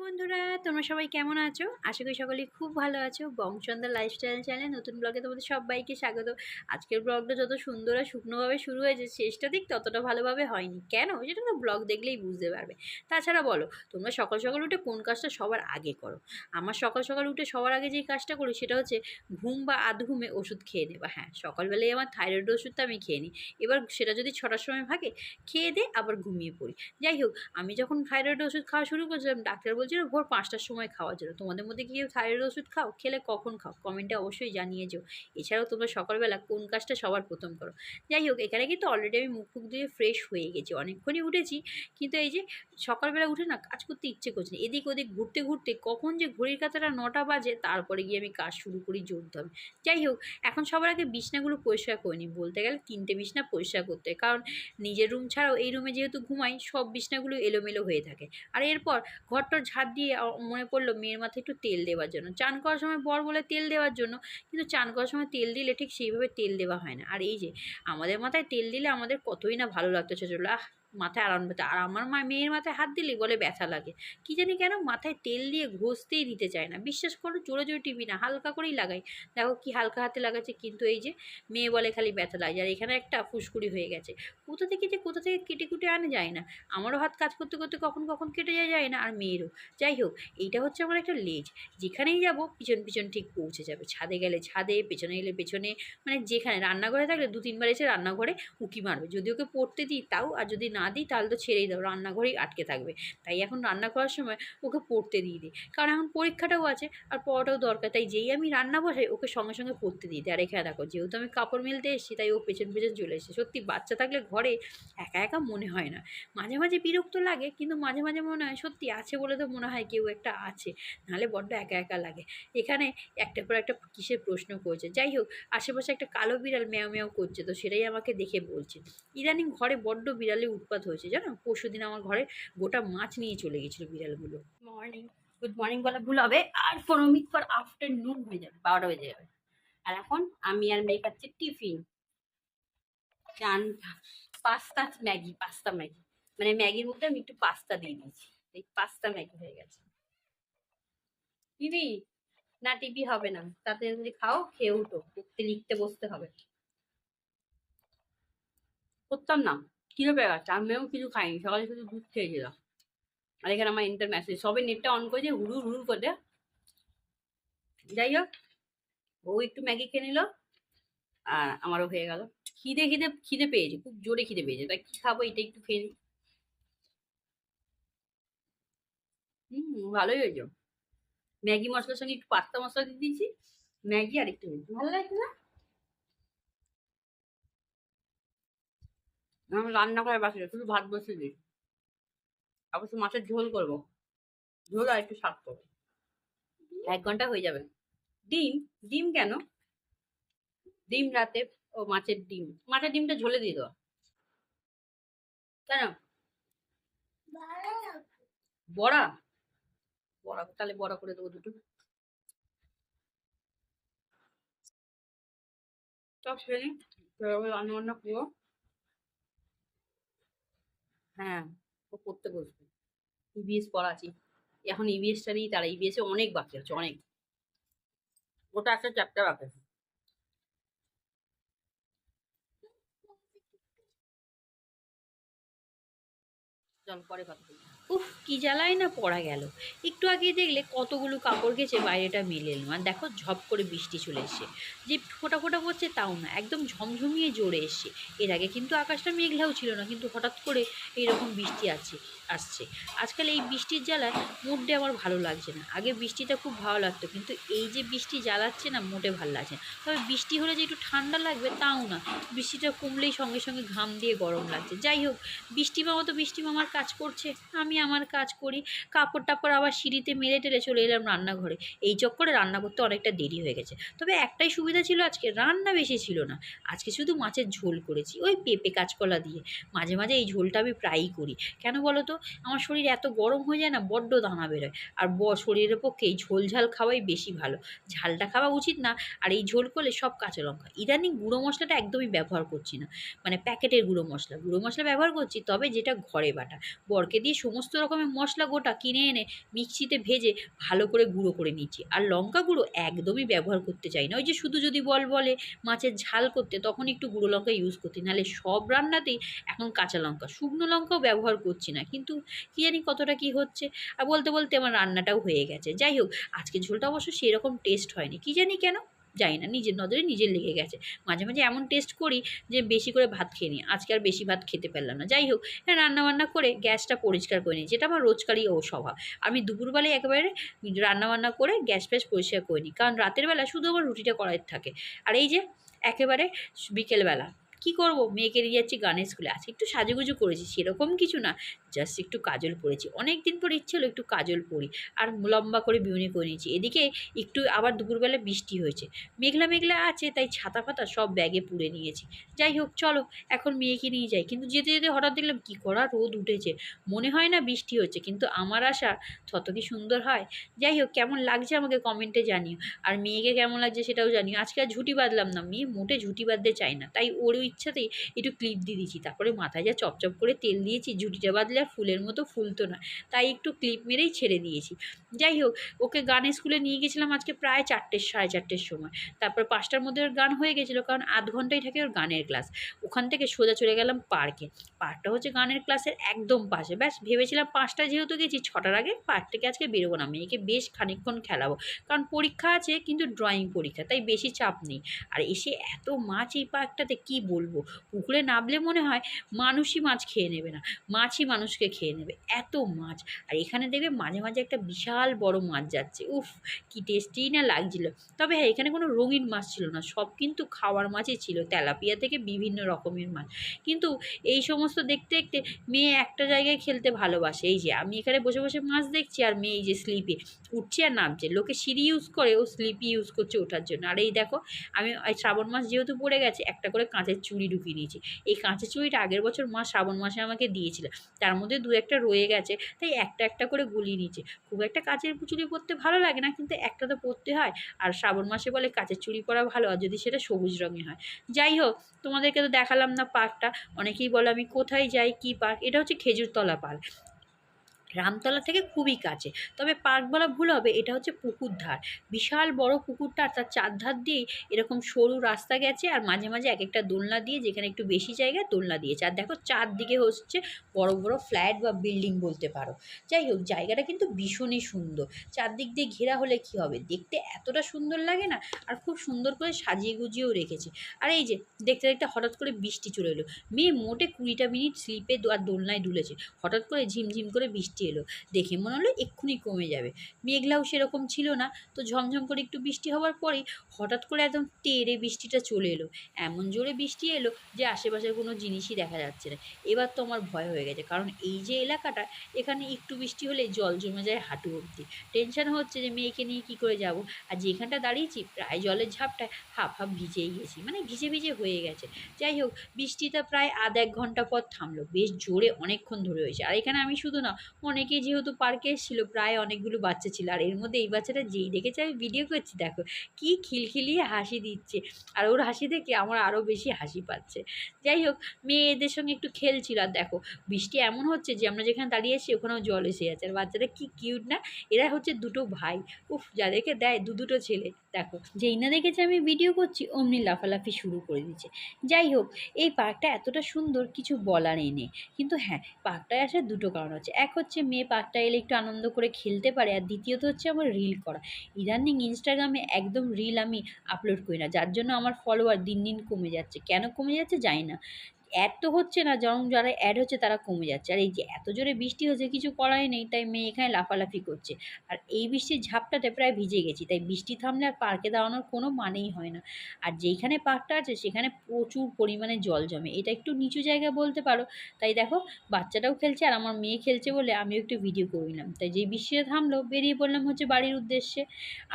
বন্ধুরা তোমরা সবাই কেমন আছো? আশা করি সকলেই খুব ভালো আছো। বংচন্দা লাইফস্টাইল চ্যানেল নতুন ব্লগে তোমাদের সবাইকে স্বাগত। আজকের ব্লগটা যত সুন্দর আর শুকনোভাবে শুরু হয়েছে, শেষটা দিক ততটা ভালোভাবে হয়নি। কেন? সেটা তো ব্লগ দেখলেই বুঝতে পারবে। তাছাড়া বলো, তোমরা সকাল সকাল উঠে কোন কাজটা সবার আগে করো? আমার সকাল সকাল উঠে সবার আগে যেই কাজটা করি, সেটা হচ্ছে ঘুম বা আধ ঘুমে ওষুধ খেয়ে নেবা হ্যাঁ সকালবেলায় আমার থাইরয়েড ওষুধটা আমি খেয়ে নিই। এবার সেটা যদি ছটার সময় ভাগে, খেয়ে দে আবার ঘুমিয়ে পড়ি। যাই হোক, আমি যখন থাইরয়েড ওষুধ খাওয়া শুরু করেছিলাম, ডাক্তার বলছিল, ভোর পাঁচটার সময় খাওয়ার জন্য। তোমাদের মধ্যে কি কেউ থাইরয়েড ওষুধ খাও? খেলে কখন খাও? কমেন্টে অবশ্যই জানিয়ে যেও। এছাড়াও তোমরা সকালবেলা কোন কাজটা সবার প্রথম করো? যাই হোক, এখানে কিন্তু অলরেডি আমি মুখ ফুক দিয়ে ফ্রেশ হয়ে গেছি। অনেকক্ষণই উঠেছি, কিন্তু এই যে সকালবেলা উঠে না কাজ করতে ইচ্ছে করছে না। এদিক ওদিক ঘুরতে ঘুরতে কখন যে ঘড়ির কাছাটা নটা বাজে, তারপরে গিয়ে আমি কাজ শুরু করি জোরতে হবে যাই হোক, এখন সবার আগে বিছনাগুলো পরিষ্কার করে নিই। বলতে গেলে তিনটে বিছনা পরিষ্কার করতে হয়। কারণ নিজের রুম ছাড়াও এই রুমে যেহেতু ঘুমাই, সব বিছনাগুলো এলোমেলো হয়ে থাকে। আর এরপর ঘরটর ঝাড় দিয়ে মনে পড়ল মেয়ের মাথায় একটু তেল দেওয়ার জন্য। চান করার সময় বর বলে তেল দেওয়ার জন্য, কিন্তু চান করার সময় তেল দিলে ঠিক সেইভাবে তেল দেওয়া হয় না। আর এই যে, আমাদের মাথায় তেল দিলে আমাদের কতই না ভালো লাগতো ছোটো আহ মাথায় আরাম পেতে আর আমার মা, মেয়ের মাথায় হাত দিলে বলে, ব্যথা লাগে। কি জানি কেন মাথায় তেল দিয়ে ঘষতেই দিতে চায় না। বিশ্বাস করো, জোরে জোরে টিপি না, হালকা করেই লাগাই। দেখো কি হালকা হাতে লাগাচ্ছে, কিন্তু এই যে মেয়ে বলে খালি ব্যথা লাগে। আর এখানে একটা ফুসকুড়ি হয়ে গেছে। কোথা থেকে যে, কোথা থেকে কেটে কুটে আনে যায় না। আমারও হাত কাজ করতে করতে কখন কখন কেটে যায় যায় না, আর মেয়েরও। যাই হোক, এইটা হচ্ছে আমার একটা লেজ। যেখানেই যাব, পিছন পিছন ঠিক পৌঁছে যাবে। ছাদে গেলে ছাদে, পেছনে এলে পেছনে মানে যেখানে রান্নাঘরে থাকলে দু তিনবার এসে রান্নাঘরে উঁকি মারবে। যদি ওকে পড়তে দিই তাও, আর যদি না দিই, তাহলে তো ছেড়েই দাও, রান্নাঘরেই আটকে থাকবে। তাই এখন রান্না করার সময় ওকে পড়তে দিয়ে দিই। কারণ এখন পরীক্ষাটাও আছে, আর পড়াটাও দরকার, তাই যেই আমি রান্না বসাই, ওকে সঙ্গে সঙ্গে পড়তে দিই। আর এখানে দেখো, যেহেতু আমি কাপড় মেলতে এসেছি, তাই ও পেছন পেছন চলে এসেছে। সত্যি বাচ্চা থাকলে ঘরে একা একা মনে হয় না। মাঝে মাঝে বিরক্ত লাগে, কিন্তু মাঝে মাঝে মনে হয় সত্যি আছে বলে তো মনে হয় কেউ একটা আছে, নাহলে বড্ড একা একা লাগে। এখানে একটা পর একটা কিসের প্রশ্ন করছে? যাই হোক, আশেপাশে একটা কালো বিড়াল ম্যাও ম্যাও করছে, তো সেটাই আমাকে দেখে বলছে। ইদানিং ঘরে বড্ড বিড়ালে উৎপাত হয়েছে, জানো? পরশু দিন আমার ঘরে গোটা মাছ নিয়ে চলে গেছিল বিড়ালগুলো। মর্নিং গুড মর্নিং বলা ভুল হবে, আর পনেরো মিনিট পর আফটারনুন হয়ে যাবে, বারোটা বেজে যাবে। আর এখন আমি আর মেয়ে খাচ্ছি টিফিন। চান, পাস্তা, ম্যাগি পাস্তা, ম্যাগি। মানে ম্যাগির মধ্যে আমি একটু পাস্তা দিয়ে দিয়েছি। এই পাস্তা ম্যাগি হয়ে গেছে। টিভি? না, টিভি হবে না। তাতে যদি খাও, খেয়ে উঠো। লিখতে বসতে হবে। করতাম না। কিলো পেয়ে গেছে আমিও কিছু খাইনি, সকালে শুধু দুধ খেয়েছিলাম। আর এখানে আমার ইন্টার মেসেজ সবে নেটটা অন করেছে হুড়ুর হুড়ুর করে। যাই হোক, ও একটু ম্যাগি খেয়ে নিল, আর আমারও হয়ে গেল। খিদে খিদে খিদে পেয়েছে, খুব জোরে খিদে পেয়েছে। তাই কী খাব এটা একটু খেয়ে নিই হুম, ভালোই হয়েছে। ম্যাগি মশলার সঙ্গে একটু পাস্তা মশলা দিয়ে দিয়েছি, ম্যাগি আর একটু ভালো লাগছে না? আমি রান্না করে বাসি শুধু ভাত বসিয়ে দিই। অবশ্য মাছের ঝোল করব। ঝোল আর একটু শাক করব। এক ঘণ্টা হয়ে যাবে। ডিম? ডিম কেন? ডিম রাতে ও মাছের ডিম। মাছের ডিমটা ঝোলে দিয়ে দেওয়া। কেন? বড়া? বড়া তাহলে বড়া করে দেবো দুটো। সব ফেলি রান্না বান্না করব। হ্যাঁ ও পড়তে বসবে। ইবিএস পড়াচ্ছি। এখন ইবিএসটা নেই, তারা ইবিএসে অনেক বাকি আছে, অনেক। ওটা একটা চ্যাপ্টার বাকি আছে চল, পরে কথা বলি। উফ, কি জ্বালায় না পড়া গেল। একটু আগে দেখলে কতগুলো কাপড় গেছে, বাইরেটা মেলে এলো। আর দেখো, ঝপ করে বৃষ্টি চলে এসছে। যে ফোটা ফোটা পড়ছে তাও না, একদম ঝমঝমিয়ে জোরে এসছে। এর আগে কিন্তু আকাশটা মেঘলাও ছিল না, কিন্তু হঠাৎ করে এইরকম বৃষ্টি আছে। আসছে। আজকাল এই বৃষ্টির জ্বালায় মুডে আমার ভালো লাগছে না। আগে বৃষ্টিটা খুব ভালো লাগতো, কিন্তু এই যে বৃষ্টি জ্বালাচ্ছে না মোটে ভালো লাগছে তবে বৃষ্টি হলে যে একটু ঠান্ডা লাগবে তাও না। বৃষ্টিটা কমলেই সঙ্গে সঙ্গে ঘাম দিয়ে গরম লাগছে। যাই হোক, বৃষ্টি মামা তো বৃষ্টি মামার কাজ করছে। আমি আমার কাজ করি। কাপড় টাপড় আবার সিঁড়িতে মেরে টেলে চলে এলাম রান্নাঘরে। এই চক্করে রান্না করতে অনেকটা দেরি হয়ে গেছে। তবে একটাই সুবিধা ছিল আজকে, রান্না বেশি ছিল না। আজকে শুধু মাছের ঝোল করেছি। ওই পেঁপে কাঁচকলা দিয়ে। মাঝে মাঝে এই ঝোলটা আমি প্রায়ই করি। কেন বলো তো? আমার শরীর এত গরম হয়ে যায় না, বড্ড দানা বেরোয়। আর ব, শরীরের পক্ষে এই ঝোল ঝাল খাওয়াই বেশি ভালো। ঝালটা খাওয়া উচিত না, আর এই ঝোল করলে সব কাঁচা লঙ্কা। ইদানিং গুঁড়ো মশলাটা একদমই ব্যবহার করছি না। মানে প্যাকেটের গুঁড়ো মশলা। গুঁড়ো মশলা ব্যবহার করছি, তবে যেটা ঘরে বাটা। বরকে দিয়ে সমস্ত রকমের মশলা গোটা কিনে এনে মিক্সিতে ভেজে ভালো করে গুঁড়ো করে নিচ্ছি। আর লঙ্কা গুঁড়ো একদমই ব্যবহার করতে চাই না। ওই যে শুধু যদি বল বলে মাছের ঝাল করতে, তখন একটু গুঁড়ো লঙ্কা ইউজ করতে। নাহলে সব রান্নাতেই এখন কাঁচা লঙ্কা। শুকনো লঙ্কাও ব্যবহার করছি না, কিন্তু কী জানি কতটা কী হচ্ছে। আর বলতে বলতে আমার রান্নাটাও হয়ে গেছে। যাই হোক আজকে ঝোলটা অবশ্য সেরকম টেস্ট হয়নি। কী জানি কেন? জানি না, নিজের নজরে নিজের লেগে গেছে। মাঝে মাঝে এমন টেস্ট করি যে বেশি করে ভাত খেয়ে নিই। আজকে আর বেশি ভাত খেতে পারলাম না। যাই হোক হ্যাঁ রান্নাবান্না করে গ্যাসটা পরিষ্কার করে নিই, যেটা আমার রোজকারই ও স্বভাব। আমি দুপুরবেলায় একেবারে রান্নাবান্না করে গ্যাস ফ্যাস পরিষ্কার করে নিই। কারণ রাতের বেলা শুধু আমার রুটিটা করাই থাকে। আর এই যে, একেবারে বিকেলবেলা কী করব? মেয়েকে নিয়ে যাচ্ছি গানের স্কুলে আজকে একটু সাজুগুজু করেছি, সেরকম কিছু না। জাস্ট একটু কাজল পরেছি অনেক দিন পর ইচ্ছে হলো একটু কাজল পরি আর লম্বা করে বিউনি করে নিয়েছি। এদিকে একটু আবার দুপুরবেলা বৃষ্টি হয়েছে। মেঘলা মেঘলা আছে, তাই ছাতা ফাতা সব ব্যাগে পুড়ে নিয়েছি। যাই হোক, চলো, এখন মেয়েকে নিয়ে যাই। কিন্তু যেতে যেতে হঠাৎ দেখলাম, কী করা? রোদ উঠেছে। মনে হয় না বৃষ্টি হচ্ছে, কিন্তু আমার আশা তত কি সুন্দর হয়? যাই হোক, কেমন লাগছে আমাকে কমেন্টে জানিও। আর মেয়েকে কেমন লাগছে সেটাও জানিও। আজকে আর ঝুটি বাঁধলাম না। মেয়ে মোটে ঝুটি বাঁধতে চায় না। তাই ওরও ইচ্ছাতেই একটু ক্লিপ দিয়ে দিয়েছি। তারপরে মাথায় যা চপচপ করে তেল দিয়েছি ঝুটিটা বাঁধলে আর ফুলের মতো ফুলতো না তাই একটু ক্লিপ মেরেই ছেড়ে দিয়েছি। যাই হোক, ওকে গানের স্কুলে নিয়ে গেছিলাম আজকে প্রায় চারটের, সাড়ে চারটের সময়। তারপর পাঁচটার মধ্যে ওর গান হয়ে গেছিল, কারণ আধ ঘন্টাই থাকে ওর গানের ক্লাস। ওখান থেকে সোজা চলে গেলাম পার্কে। পার্কটা হচ্ছে গানের ক্লাসের একদম পাশে। ব্যাস, ভেবেছিলাম পাঁচটা যেহেতু গেছি, ছটার আগে পার্ক থেকে আজকে বেরোবো না। মেয়েকে বেশ খানিকক্ষণ খেলাবো। কারণ পরীক্ষা আছে, কিন্তু ড্রয়িং পরীক্ষা, তাই বেশি চাপ নেই। আর এসে এত মাছ এই পার্কটাতে, কি বলব। পুকুরে নামলে মনে হয় মানুষই মাছ খেয়ে নেবে না। মাছই মানুষকে খেয়ে নেবে। এত মাছ। আর এখানে দেখবে মাঝে মাঝে একটা বিশাল বড় মাছ যাচ্ছে। উফ, কি টেস্টি না লাগছিল। তবে হ্যাঁ এখানে কোনো রঙিন মাছ ছিল না। সব কিন্তু খাওয়ার মাছই ছিল। তেলাপিয়া থেকে বিভিন্ন রকমের মাছ। কিন্তু এই সমস্ত দেখতে দেখতে মেয়ে একটা জায়গায় খেলতে ভালোবাসে। এই যে, আমি এখানে বসে বসে মাছ দেখছি আর মেয়ে এই যে স্লিপে উঠছে আর নামছে। লোকে সিঁড়ি ইউজ করে, ও স্লিপই ইউজ করছে ওঠার জন্য। আর এই দেখো, আমি শ্রাবণ মাস যেহেতু পড়ে গেছে, একটা করে কাঁচের চুড়ি ঢুকিয়ে নিয়েছি এই কাঁচের চুড়িটা আগের বছর মা শ্রাবণ মাসে আমাকে দিয়েছিল। তার মধ্যে দু একটা রয়ে গেছে, তাই একটা একটা করে গুলিয়ে নিয়েছে। খুব একটা কাঁচের চুড়ি পরতে ভালো লাগে না, কিন্তু একটা তো পরতে হয়। আর শ্রাবণ মাসে বলে কাঁচের চুড়ি পরা ভালো, আর যদি সেটা সবুজ রঙের হয়। যাই হোক, তোমাদেরকে তো দেখালাম না পার্কটা। অনেকেই বলে আমি কোথায় যাই, কী পার্ক? এটা হচ্ছে খেজুরতলা পার্ক। রামতলা থেকে খুবই কাছে। তবে পার্ক বলা ভুল হবে, এটা হচ্ছে পুকুর ধার। বিশাল বড় পুকুরটা তার চারধার দিয়েই এরকম সরু রাস্তা গেছে আর মাঝে মাঝে এক একটা দোলনা দিয়ে যেখানে একটু বেশি জায়গায় দোলনা দিয়েছে। আর দেখো চারদিকে হচ্ছে বড় বড় ফ্ল্যাট বা বিল্ডিং বলতে পারো। যাই হোক, জায়গাটা কিন্তু ভীষণই সুন্দর। চারদিক দিয়ে ঘেরা হলে কি হবে? দেখতে এতটা সুন্দর লাগে না? আর খুব সুন্দর করে সাজিয়ে গুজিয়েও রেখেছে। আর এই যে, দেখতে দেখতে হঠাৎ করে বৃষ্টি চলে এলো। মেয়ে মোটে কুড়িটা মিনিট স্লিপে আর দোলনায় দুলেছে। হঠাৎ করে ঝিমঝিম করে বৃষ্টি এলো। দেখে মনে হলো এক্ষুনি কমে যাবে। মেঘলাও সেরকম ছিল না। তো ঝমঝম করে একটু বৃষ্টি হওয়ার পরেই হঠাৎ করে একদম টেরে বৃষ্টিটা চলে এলো। এমন জোরে বৃষ্টি এলো যে আশেপাশের কোনো জিনিসই দেখা যাচ্ছে না। এবার তো আমার ভয় হয়ে গেছে। কারণ এই যে এলাকাটা, এখানে একটু বৃষ্টি হলে জল জমে যায় হাঁটু অবধি। টেনশন হচ্ছে যে মেয়েকে নিয়ে কী করে যাব? আর যেখানটা দাঁড়িয়েছি, প্রায় জলের ঝাপটায় হাফ হাফ ভিজেই গেছি। মানে ভিজে ভিজে হয়ে গেছে। যাই হোক, বৃষ্টিটা প্রায় আধ এক ঘণ্টা পর থামলো। বেশ জোরে অনেকক্ষণ ধরে হয়েছে। আর এখানে আমি শুধু না অনেকেই যেহেতু পার্কে এসেছিল, প্রায় অনেকগুলো বাচ্চা ছিল। আর এর মধ্যে এই বাচ্চাটা যেই দেখেছে, আমি ভিডিও করছি, দেখো কি খিলখিলিয়ে হাসি দিচ্ছে। আর ওর হাসি দেখে আমার আরও বেশি হাসি পাচ্ছে। যাই হোক মেয়ে এদের সঙ্গে একটু খেলছিল। আর দেখো, বৃষ্টি এমন হচ্ছে যে আমরা যেখানে দাঁড়িয়ে আছি, ওখানেও জল এসে যাচ্ছে। আর বাচ্চারা কি কিউট না? এরা হচ্ছে দুটো ভাই। উফ, যাদেরকে দেয় দু দুটো ছেলে। দেখো, যেই না দেখেছে, আমি ভিডিও করছি, অমনি লাফালাফি শুরু করে দিচ্ছে। যাই হোক, এই পার্কটা এতটা সুন্দর, কিছু বলার নেই। কিন্তু হ্যাঁ পার্কটায় আসার দুটো কারণ হচ্ছে। এক হচ্ছে মেয়ে পাটটা এলে একটু আনন্দ করে খেলতে পারে, আর দ্বিতীয়ত হচ্ছে আমার রিল করা। ইদানিং ইনস্টাগ্রামে একদম রিল আমি আপলোড করি না, যার জন্য আমার ফলোয়ার দিন দিন কমে যাচ্ছে। কেন কমে যাচ্ছে জানি না। অ্যাড তো হচ্ছে না যেমন যারা অ্যাড হচ্ছে তারা কমে যাচ্ছে। আর এই যে এত জোরে বৃষ্টি হচ্ছে, কিছু করাই নেই, তাই মেয়ে এখানে লাফালাফি করছে। আর এই বৃষ্টির ঝাপটাতে প্রায় ভিজে গেছি, তাই বৃষ্টি থামলে আর পার্কে দাঁড়ানোর কোনো মানেই হয় না। আর যেইখানে পার্কটা আছে, সেখানে প্রচুর পরিমাণে জল জমে। এটা একটু নিচু জায়গা বলতে পারো। তাই দেখো, বাচ্চাটাও খেলছে আর আমার মেয়ে খেলছে বলে আমিও একটু ভিডিও করে নিলাম। তাই যেই বৃষ্টিটা থামলো, বেরিয়ে পড়লাম হচ্ছে বাড়ির উদ্দেশ্যে।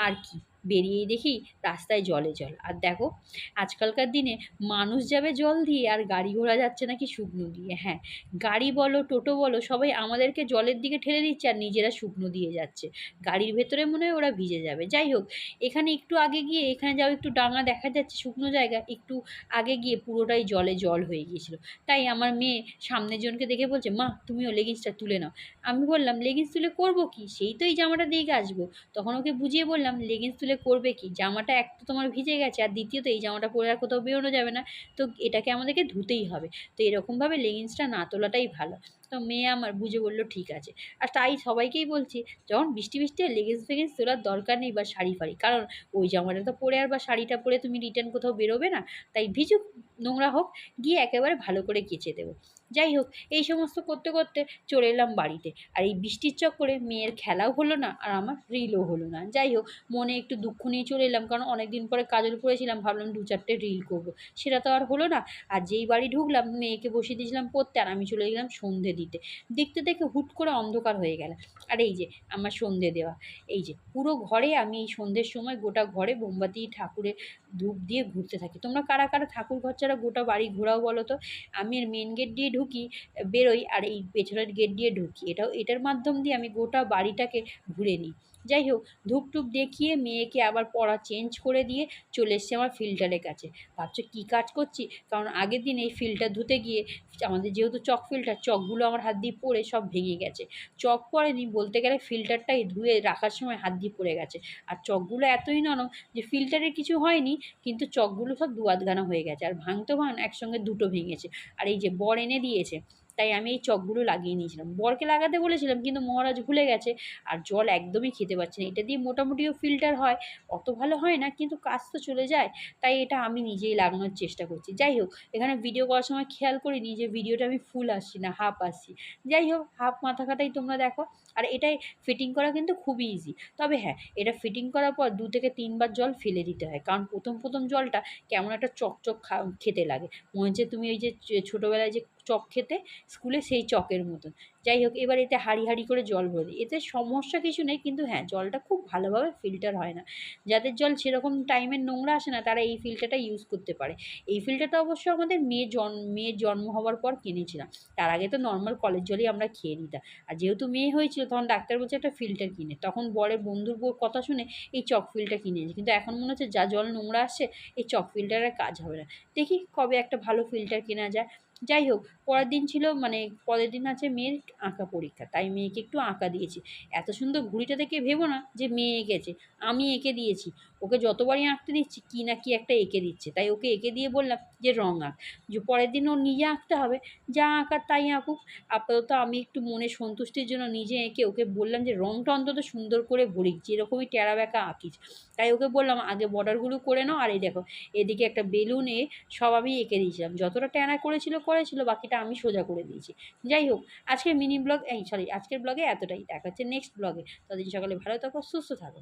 আর কি? বেরিয়েই দেখি রাস্তায় জলে জল। আর দেখো, আজকালকার দিনে মানুষ যাবে জল দিয়ে আর গাড়ি ঘোড়া যাচ্ছে নাকি শুকনো দিয়ে। হ্যাঁ গাড়ি বলো, টোটো বলো, সবাই আমাদেরকে জলের দিকে ঠেলে দিচ্ছে আর নিজেরা শুকনো দিয়ে যাচ্ছে। গাড়ির ভেতরে মনে হয় ওরা ভিজে যাবে। যাই হোক, এখানে একটু আগে গিয়ে, এখানে যাও, একটু ডাঙা দেখা যাচ্ছে শুকনো জায়গা, একটু আগে গিয়ে পুরোটাই জলে জল হয়ে গিয়েছিল। তাই আমার মেয়ে সামনের জনকে দেখে বলছে, মা, তুমিও লেগিংসটা তুলে নাও। আমি বললাম লেগিংস তুলে করব কি? সেই তো এই জামাটা দিয়ে আসব তখন ওকে বুঝিয়ে বললাম লেগিংস তুলে করবে কি? জামাটা এক তো তোমার ভিজে গেছে, আর দ্বিতীয়ত এই জামাটা পরে আর কোথাও বেরোনো যাবে না। তো এটাকে আমাদেরকে ধুতেই হবে। তো এরকমভাবে লেগিংসটা না তোলাটাই ভালো। তো মেয়ে আমার বুঝে বলল, ঠিক আছে। আর তাই সবাইকেই বলছি, যখন বৃষ্টি বৃষ্টি আর লেগিংস ফেগিংস তোলার দরকার নেই বা শাড়ি ফাড়ি। কারণ ওই জামাটা তো পরে আর বা শাড়িটা পরে তুমি রিটার্ন কোথাও বেরোবে না। তাই ভিজুক নোংরা হোক, গিয়ে একেবারে ভালো করে কেচে দেবো। যাই হোক, এই সমস্ত করতে করতে চলে এলাম বাড়িতে। আর এই বৃষ্টির চক্করে মেয়ের খেলাও হলো না, আর আমার রিলও হলো না। যাই হোক, মনে একটু দুঃখ নিয়ে চলে এলাম, কারণ অনেক দিন পরে কাজল পড়েছিলাম, ভাবলাম দু চারটে রিল করব। সেটা তো আর হলো না। আর যেই বাড়ি ঢুকলাম, মেয়েকে বসিয়ে দিয়েছিলাম পড়তে, আর আমি চলে গেলাম সন্ধে দিতে। দেখতে দেখে হুট করে অন্ধকার হয়ে গেল। আর এই যে, আমার সন্ধে দেওয়া। এই যে, পুরো ঘরে আমি এই সন্ধ্যের সময় গোটা ঘরে মোমবাতি ঠাকুরে ধূপ দিয়ে ঘুরতে থাকি। তোমরা কারা কারা ঠাকুর ঘর ছাড়া গোটা বাড়ি ঘোরাও বলো তো? আমি আর মেন গেট দিয়ে ঢুকি, বেরোই আর এই পেছনের গেট দিয়ে ঢুকি। এটাও, এটার মাধ্যম দিয়ে আমি গোটা বাড়িটাকে ঘুরে নিই। যাই হোক ধূপ টুপ দেখিয়ে মেয়েকে আবার পড়া চেঞ্জ করে দিয়ে চলে এসছি আমার ফিল্টারের কাছে। ভাবছ কী কাজ করছি? কারণ আগের দিন এই ফিল্টার ধুতে গিয়ে আমাদের যেহেতু চক ফিল্টার চকগুলো আমার হাত দিয়ে পড়ে সব ভেঙে গেছে। চক পড়েনি বলতে গেলে ফিল্টারটাই ধুয়ে রাখার সময় হাত দিয়ে পড়ে গেছে। আর চকগুলো এতই নরম যে ফিল্টারের কিছু হয়নি, কিন্তু চকগুলো সব দু আধগানা হয়ে গেছে। আর ভাঙতো ভাঙ একসঙ্গে দুটো ভেঙেছে। আর এই যে বর এনে দিয়েছে তাই আমি এই চকগুলো লাগিয়ে নিয়েছিলাম। বরকে লাগাতে বলেছিলাম, কিন্তু মহারাজ ভুলে গেছে আর জল একদমই খেতে পারছি না। এটা দিয়ে মোটামুটিও ফিল্টার হয়, অত ভালো হয় না, কিন্তু কাজ তো চলে যায়। তাই এটা আমি নিজেই লাগানোর চেষ্টা করছি। যাই হোক, এখানে ভিডিও করার সময় খেয়াল করিনি যে ভিডিওটা আমি ফুল আসছি না হাফ আসছি। যাই হোক হাফ মাথা কাটাই তোমরা দেখো। আর এটাই ফিটিং করা কিন্তু খুবই ইজি তবে হ্যাঁ এটা ফিটিং করার পর দু থেকে তিনবার জল ফেলে দিতে হয়, কারণ প্রথম প্রথম জলটা কেমন একটা চকচক খা, খেতে লাগে। মনে হচ্ছে তুমি ওই যে ছোটোবেলায় যে চক খেতে, স্কুলে সেই চকের মতন। যাই হোক, এবার এতে হাঁড়ি হাড়ি করে জল ভরে দিই। এতে সমস্যা কিছু নেই, কিন্তু হ্যাঁ জলটা খুব ভালোভাবে ফিল্টার হয় না। যাদের জল সেরকম টাইমের নোংরা আসে না, তারা এই ফিল্টারটা ইউজ করতে পারে। এই ফিল্টারটা অবশ্য আমাদের মেয়ে জন, মেয়ের জন্ম হওয়ার পর কিনেছিলাম। তার আগে তো নর্মাল কলের জলই আমরা খেয়ে নিতাম। আর যেহেতু মেয়ে হয়েছিল তখন ডাক্তার বলছে একটা ফিল্টার কিনে। তখন বরের বন্ধুর বউর কথা শুনে এই চক ফিল্টার কিনেছে কিন্তু এখন মনে হচ্ছে যা জল নোংরা আসছে, এই চক ফিল্টারের কাজ হবে না। দেখি কবে একটা ভালো ফিল্টার কেনা যায়। যাই হোক পরের দিন ছিল মানে পরের দিন আছে মেয়ের আঁকা পরীক্ষা, তাই মেয়েকে একটু আঁকা দিয়েছি। এত সুন্দর ঘুড়িটা দেখে ভেবো না যে মেয়ে এঁকেছে, আমি এঁকে দিয়েছি। ওকে যতবারই আঁকতে দিচ্ছি, কী না কি একটা এঁকে দিচ্ছে। তাই ওকে এঁকে দিয়ে বললাম যে রং আঁক। যে, পরের দিন ও নিজে আঁকতে হবে, যা আঁকার তাই আঁকুক। আপাতত আমি একটু মনে সন্তুষ্টির জন্য নিজে এঁকে ওকে বললাম যে রংটা অন্তত সুন্দর করে ভরিক যেরকমই টেরা ব্যাকা আঁকিস। তাই ওকে বললাম, আগে বর্ডারগুলো করে নাও, আর এই দেখো, এদিকে একটা বেলুনে সব আমি এঁকে দিয়েছিলাম। যতটা ট্যানা করেছিল করেছিল, বাকিটা আমি সোজা করে দিয়েছি। যাই হোক, আজকের মিনি ব্লগ, এই সরি আজকের ব্লগে এতটাই। দেখা হচ্ছে নেক্সট ব্লগে। ততদিন সকালে ভালো থাকো, সুস্থ থাকো।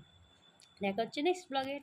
দেখা হচ্ছে নেক্সট ব্লগে।